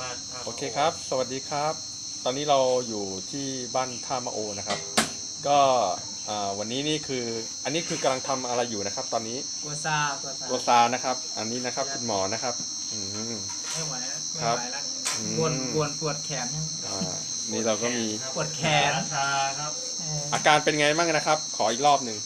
บ้านท่าโอเคครับ สวัสดีครับ ตอนนี้เราอยู่ที่บ้านท่ามะโอนะครับ ก็อ่าวันนี้นี่คือ อันนี้คือกำลังทำอะไรอยู่นะครับ ตอนนี้กัวซากัวซาตัวซานะครับ อันนี้นะครับคุณหมอนะครับ อืม ไม่ไหวแล้วไม่ครับไหวแล้วอืม ปวดปวดปวดแขนใช่ไหมอ่านี่เราก็มีปวดแขนชาครับ เอออาการเป็นไงบ้างนะครับ ขออีกรอบหนึ่ง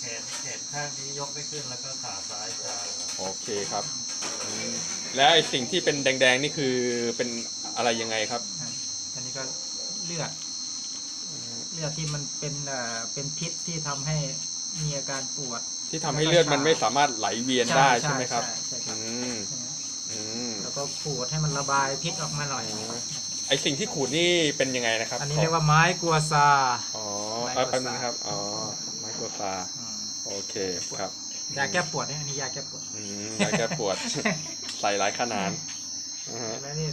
แขนแขนข้างนี้ยกไม่ขึ้นแล้วก็ขาซ้ายชาครับโอเคครับอืม แล้วไอ้สิ่งที่เป็นแดงๆนี่คือเป็นอะไรยังไงครับอันนี้ก็เลือด เลือดที่มันเป็นเอ่อเป็นพิษที่ทำให้มีอาการปวด ที่ทำให้เลือดมันไม่สามารถไหลเวียนได้ใช่ไหมครับ ใช่ใช่อืครับมอืม แล้วก็ขูดให้มันระบายพิษออกมาหน่อยไอสิ่งที่ขูดนี่เป็นยังไงนะครับอันนี้เรียกว่าไม้กัวซา อ๋อไม้เอากัวซาแป๊บนึงครับ อ๋อไม้กัวซา อืมโอเคครับ ยาแก้ปวดเนี่ยอันนี้ยาแก้ปวดอืมยาแก้ปวด ใส่หลายขนาดอ่าฮะแล้วนี่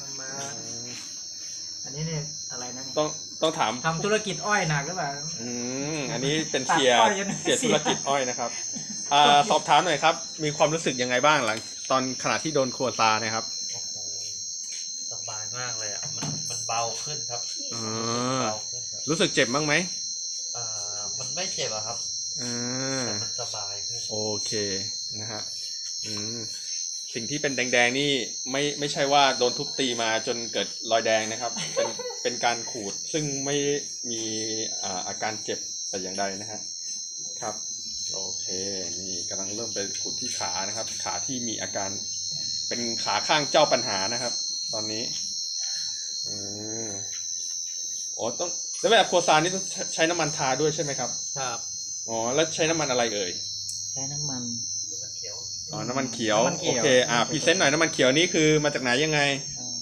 มันมา อันนี้นี่อะไรนะนี่ต้องต้องถามทำธุรกิจอ้อยหนักหรือเปล่า อืมอันนี้เป็นเสียตัดอ้อยกันเสียธุรกิจอ้อยนะครับอ่าสอบถามหน่อยครับ มีความรู้สึกยังไงบ้างหลัง ตอนขณะที่โดนโคซาเนะครับโอ้โหสบายมากเลยอะ มันมันเบาขึ้นครับอ๋อเบาขึ้นครับรู้สึกเจ็บบ้างไหม อ่า มันไม่เจ็บอะครับ อ่าแต่มันสบายขึ้นโอเคนะฮะอืมสิ่งที่เป็นแดงๆนี่ไม่ไม่ใช่ว่าโดนทุบตีมาจนเกิดรอยแดงนะครับ เป็นเป็นการขูดซึ่งไม่มีอ่าอาการเจ็บแต่อย่างใดนะฮะครับโอเคนี่กำลังเริ่มไปขูดที่ขานะครับ ขาที่มีอาการเป็นขาข้างเจ้าปัญหานะครับ ตอนนี้อืมโอ้ต้องแล้วแบบโคซานนี่ต้องใช้น้ำมันทาด้วยใช่ไหมครับ ครับ อ๋อแล้วใช้น้ำมันอะไรเอ่ยใช้น้ำมันมันเขียวอ๋อน้ำมันเขียวน้ำมันเขีโอยว เคอ่าพรีเซนต์หน่อยน้ำมันเขียวนี่คือมาจากไหนยังไงอ่า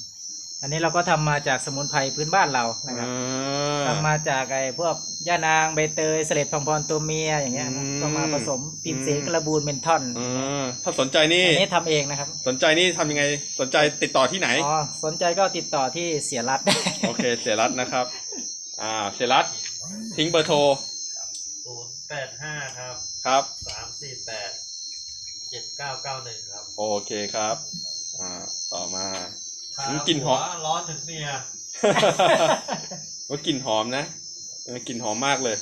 อันนี้เราก็ทำมาจากสมุนไพรพื้นบ้านเรานะครับอ่า ทำมาจากไอ้พวกย่านางใบเตยเสล็ดพังพรตัวเมียอย่างเงี้ยนะอืมก็มาผสมพิมพ์เสอืม กระบูลเมนทอนอ่าถ้าสนใจนี่อันนี้ทำเองนะครับสนใจนี่ทำยังไงสนใจติดต่อที่ไหน อ๋อสนใจก็ติดต่อที่เสียรัตได้โอเคเสียรัตน์นะครับ อ่าเสียรัตน์ทิ้งเบอร์โทร ศูนย์ แปดห้าครับครับ สามสี่แปดเจ็ดเก้าเก้าหนึ่งครับโอเคครับอ่าต่อมาทาอืมกลิ่นหอมวร้อนถึงเมียว่ากลิ่นหอมนะเออกลิ่นหอมมากเลย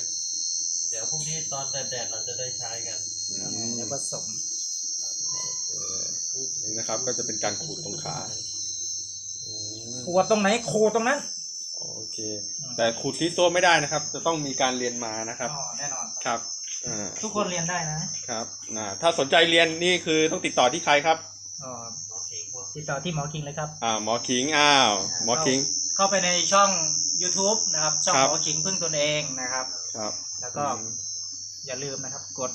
เดี๋ยวพรุ่งนี้ตอนแดดๆเราจะได้ใช้กัน อืมแล้วผสมเออนี่นะครับ ก็จะเป็นการขูดตรงขาอืมปวดตรงไหนโคตรงนั้นโอเค แต่ขูดซีซัวไม่ได้นะครับ จะต้องมีการเรียนมานะครับ อ๋อแน่นอน ครับอ่าทุกคนเรียนได้นะครับอ่าถ้าสนใจเรียนนี่คือต้องติดต่อที่ใครครับอ๋อโอเคครับติดต่อที่หมอคิงเลยครับ อ่าหมอคิงอ้าวหมอคิง เข้าไปในช่อง YouTube นะครับ ช่องครับหมอคิงพึ่งตนเองนะครับ ครับ แล้วก็อืมอย่าลืมนะครับ กด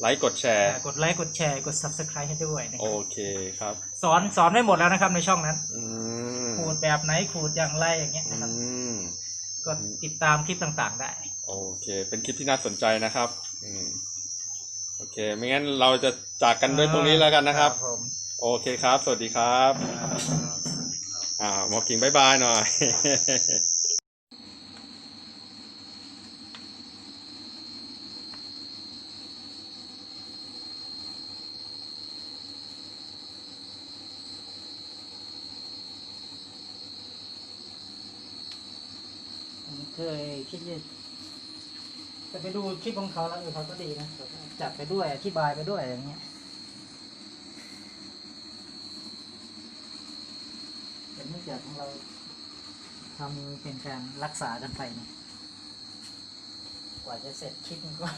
ไลค์กดแชร์ กดไลค์กดแชร์กด Subscribe ให้ด้วยนะคโอรับเคครับ สอนสอนไว้หมดแล้วนะครับในช่องนั้นอืมขูดแบบไหนขูดอย่างไรอย่างเงี้ยอืนะครับมก็ติดตามคลิปต่างๆได้ โอเค เป็นคลิปที่น่าสนใจนะครับ อืมโอเค ไม่งั้นเราจะจากกันด้วยตรงนี้แล้วกันนะครับ ผมโอเคครับ สวัสดีครับ อ่าหมอคิงบายบายหน่อยผมเคยคิดจะ จะไปดูคลิปของเขาแล้วเออเขาก็ดีนะจับไปด้วยอธิบายไปด้วยอย่างเงี้ยแต่เนื่องจากของเราทำเป็นการรักษากันไปเนี่ยกว่าจะเสร็จคลิปมันก็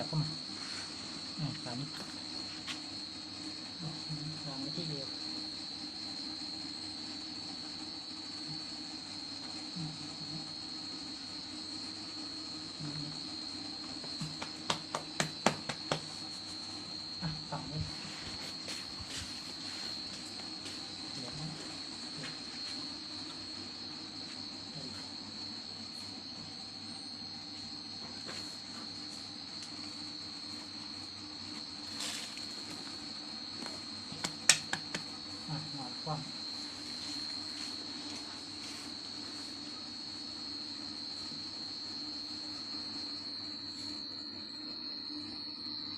ยับเข้ามาอ่าขานี้วางไว้ที่เดียวอะฝั่งนี้เดี๋ยวนะ อะ ห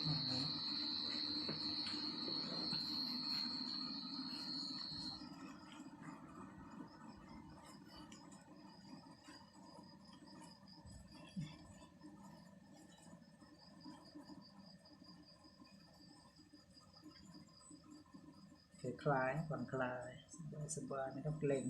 มอนกว้างอ่า คลายผ่อนคลายสบายสบายๆไม่ต้องเกร็ง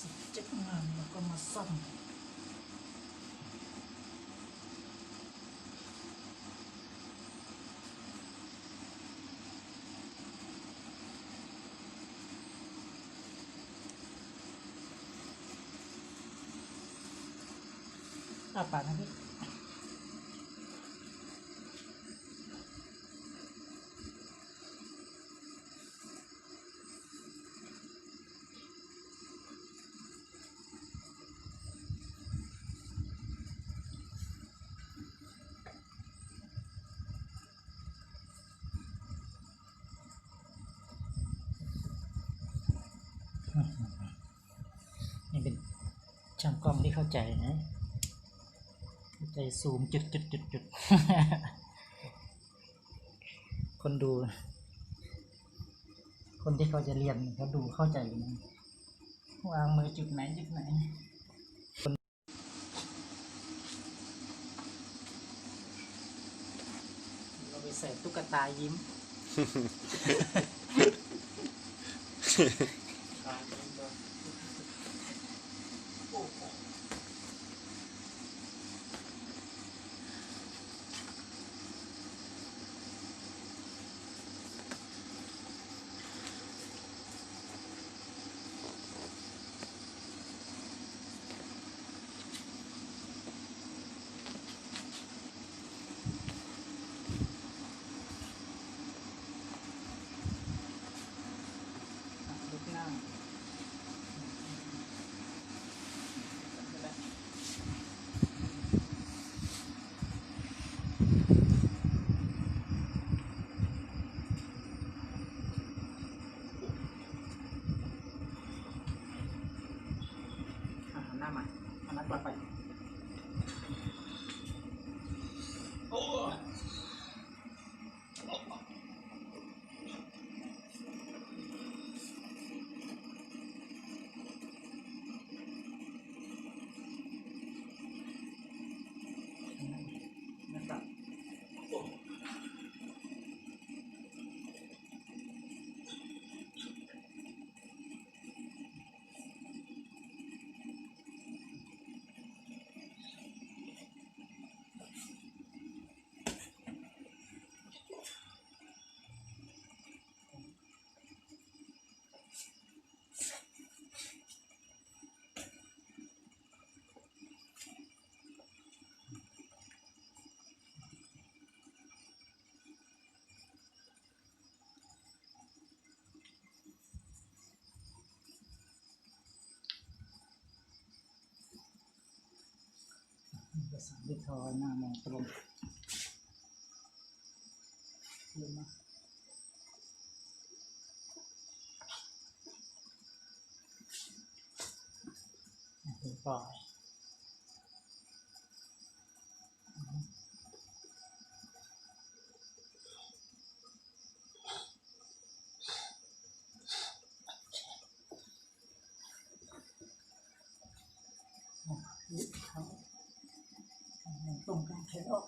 สิบเจ็ดงานแนี่เป็นช่างกล้องที่เข้าใจนะ เข้าใจซูมจุดจุดจุดจุดคนดู คนที่เขาจะเรียนเขาดูเข้าใจนะวางมือจุดไหนจุดไหนเราไปใส่ตุ๊กตายิ้ม ลุก ประสานที่ทอหน้ามองตรงเห็นไหมเห็นปล่อย เขาตรงกลางแขนออก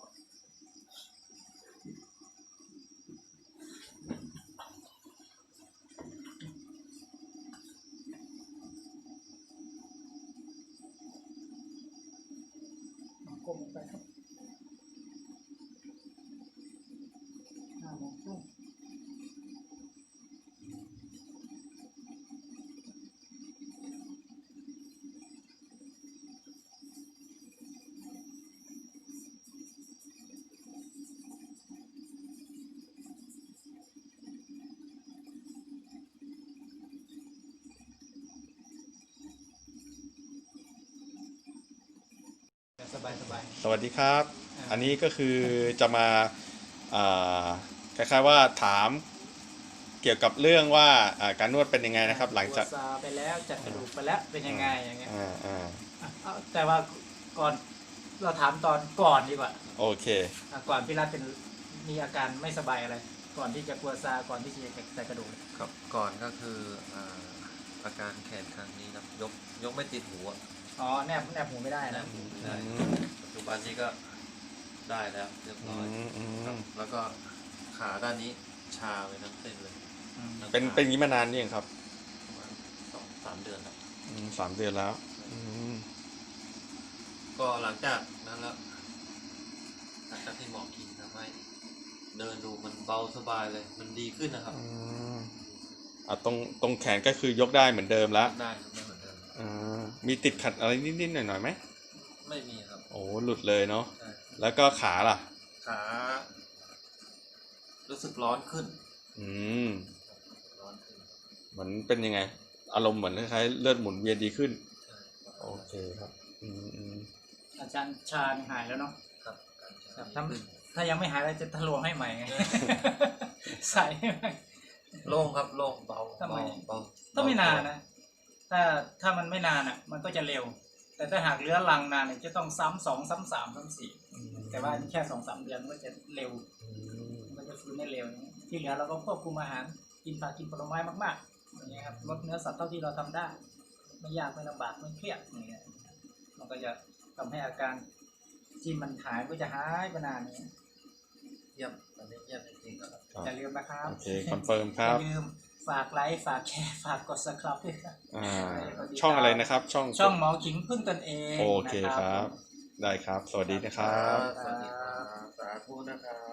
กลมไปครับหน้ามองตุ้ง สบายสบายสวัสดีครับอ่าอันนี้ก็คือจะมาอ่าคล้ายๆว่าถามเกี่ยวกับเรื่องว่าอ่าการนวดเป็นยังไงนะครับ หลังจากตัวซาไปแล้วจัดกระดูกไปแล้วเป็นยังไงอย่างเงี้ยอ่าอ่าอะเอาแต่ว่าก่อนเราถามตอนก่อนดีกว่า โอเคอะก่อนพี่รัตเป็นมีอาการไม่สบายอะไร ก่อนที่จะกลัวซาก่อนที่จะใส่กระดูกครับก่อนก็คืออ่าอาการแขนครั้งนี้ครับยกยกไม่ติดหูอะ อ๋อแนบแนบหูไม่ได้แนนะบหูไม่ได้อืมปัจจุบันนี้ก็ได้แล้วเรียบอืร้อยมอืครับมแล้วก็ขาด้านนี้ชาไปทั้งเส้นเลยอืมเป็นเป็นอย่างนี้มานานยังครับประมาณสองสามเดือนครับ อืมสามเดือนแล้วอืมก็หลังจากนั้นแล้วหลังจากที่หมอกินทำให้เดินดูมันเบาสบายเลย มันดีขึ้นนะครับอืมอ่าตรงตรงแขนก็คือยกได้เหมือนเดิมแล้ว ได้ครับไม่เหมื อนเดิมอ่ามีติดขัดอะไรนิดๆหน่อยๆไหมไม่มีครับโอ้หลุดเลยเนาะใช่แล้วก็ขาล่ะ ขารู้สึกร้อนขึ้น อืมร้อนขึ้นเหมือนเป็นยังไง อารมณ์เหมือนคล้ายๆเลือดหมุนเวียนดีขึ้น ใช่โอเคครับอืมอืมอาจารย์ชาญหายแล้วเนาะครับครับการถ้าใช้ถ้ายังไม่หายเราจะทะลวงให้ใหม่ไง ใส่ให้ใหม่ โล่งครับโล่งเบาทำไม เบาเบาต้องไม่นานนะ ถ้าถ้ามันไม่นานอะ มันก็จะเร็ว แต่ถ้าหากเรื้อรังนานเนี่ยจะต้องซ้ำสองซ้ำสามซ้ำสี่แต่ว่าแค่สองสามเดือนมันก็จะเร็ว มันก็จะฟื้นได้เร็วนะที่เหลือเราก็ควบคุมอาหารกินผักกินผลไม้มากๆอย่างเงี้ยครับลดเนื้อสัตว์เท่าที่เราทำได้ ไม่ยากไม่ลำบากไม่เครียดอย่างเงี้ยมันก็จะทำให้อาการที่มันหายก็จะหายไปนานเนี่ยเยี่ยมอันนี้เยี่ยมจริงๆครับครับอย่าลืมนะครับโอเคคอนเฟิร์มคอรับย่าลืม ฝากไลค์ฝากแชร์ฝากกด subscribe ด้วยครับอ่าช่องอะไรนะครับ ช่องช่องหมอขิงพึ่งตนเองโอเคนะครับ ได้ครับ สวัสดีนะครับ สวัสดีครับสาธุนะครับ